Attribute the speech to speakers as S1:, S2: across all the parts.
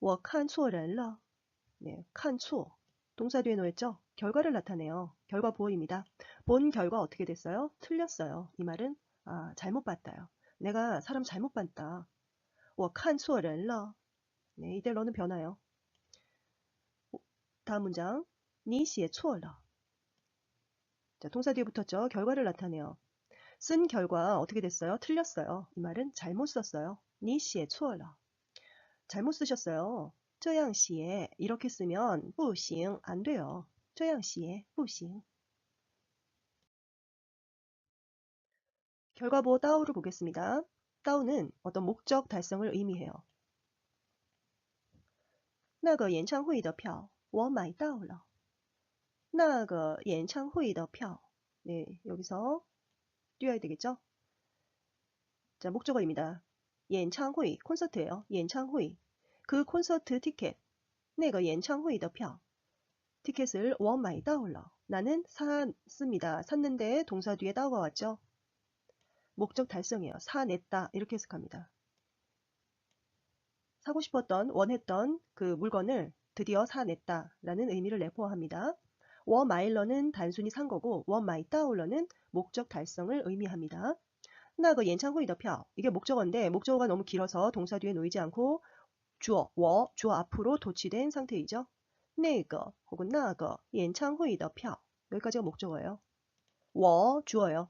S1: 我看错人了. 네, 看错. 동사 뒤에 놓였죠? 결과를 나타내요. 결과 보호입니다. 본 결과 어떻게 됐어요? 틀렸어요. 이 말은 아, 잘못 봤다요. 내가 사람 잘못 봤다. 我看错人了. 네, 이대로는 변화요. 다음 문장. 你写错了. 자, 동사 뒤에 붙었죠? 결과를 나타내요. 쓴 결과 어떻게 됐어요? 틀렸어요. 이 말은 잘못 썼어요. 你写错了. 잘못 쓰셨어요. 这样写 이렇게 쓰면 不行, 안 돼요. 这样写不行. 결과 보호 따오를 보겠습니다. 따오는 어떤 목적 달성을 의미해요. 那个演唱会的票我买到了.那个演唱会的票. 네, 여기서 띄어야 되겠죠? 자, 목적어입니다. 演唱会 콘서트예요. 演唱会그 콘서트 티켓, 那个演唱会的票 티켓을 我买到了 나는 샀습니다. 샀는데 동사 뒤에 따오가 왔죠. 목적 달성이에요. 사냈다 이렇게 해석합니다. 사고 싶었던 원했던 그 물건을 드디어 사냈다라는 의미를 내포합니다. 我买了는 단순히 산 거고 我买到了는 목적 달성을 의미합니다. 那个演唱会的票 이게 목적어인데 목적어가 너무 길어서 동사 뒤에 놓이지 않고 주어, 我, 주어 앞으로 도치된 상태이죠. 那个 혹은 那个演唱会的票 여기까지가 목적어예요. 我 주어요.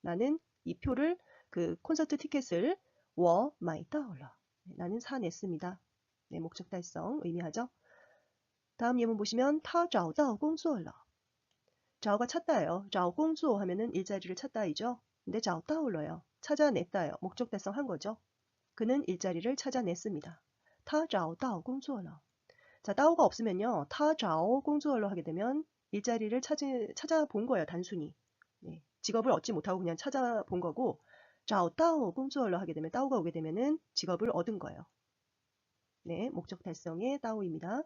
S1: 나는 이 표를 그 콘서트 티켓을 我买到了 나는 사냈습니다. 네, 목적 달성 의미하죠. 다음 예문 보시면 他找到工作了. 找가 찾다예요. 找工作 하면은 일자리를 찾다이죠. 근데 잘 떠올러요. 찾아냈다요. 목적 달성한 거죠. 그는 일자리를 찾아냈습니다. 타자오 따오 공주얼러. 자, 따오가 없으면요. 타자오 공주얼러 하게 되면 일자리를 찾으, 찾아본 거예요. 단순히. 네. 직업을 얻지 못하고 그냥 찾아본 거고 자오 따오 공주얼러 하게 되면 따오가 오게 되면은 직업을 얻은 거예요. 네, 목적 달성의 따오입니다.